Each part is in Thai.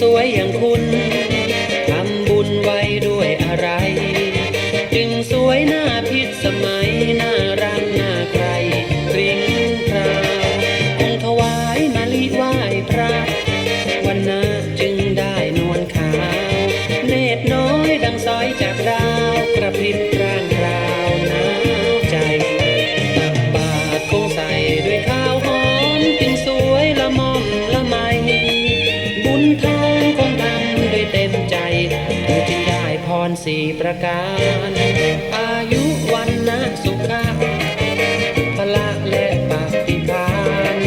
สวยอย่างคุณทำบุญไว้ด้วยอะไร จึงสวยหน้าพิษสมัยหน่ารักน่าใครพริ้งพราคงถวายมาลิไหว้พระวันนาจึงได้นวลขาว เนตรน้อยดังสายจากดาวกระพริบ สี่ประการ อายุวันนะสุขะพละและปฏิภาณ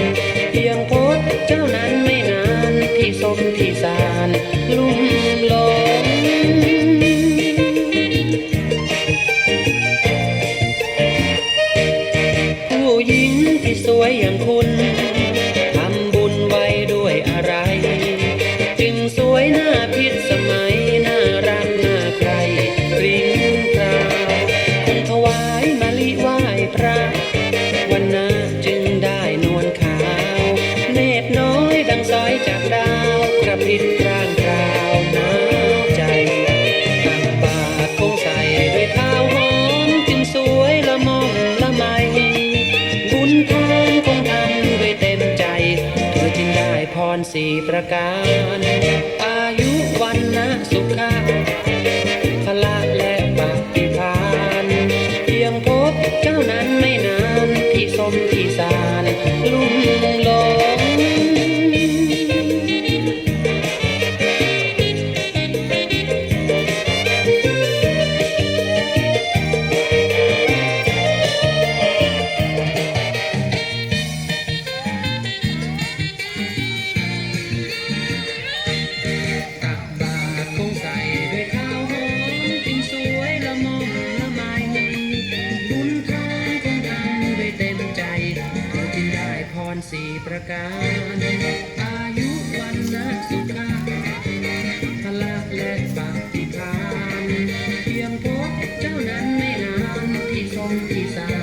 เพียงพบเจ้านั้นไม่นานที่สมที่สารลุ่มหลงผู้หญิงที่สวยอย่างคุณ ทำบุญไว้ด้วยอะไร พรสี่ประการ อายุวันนะสุขะพละและปฏิภาณเพียงพบเจ้านั้นไม่นาน ที่สมที่สารลุ่ม การอายุวันนักสุขาพลักและสากพิคารเพียงพบเจ้านั้นไม่นานที่ทรงที่สา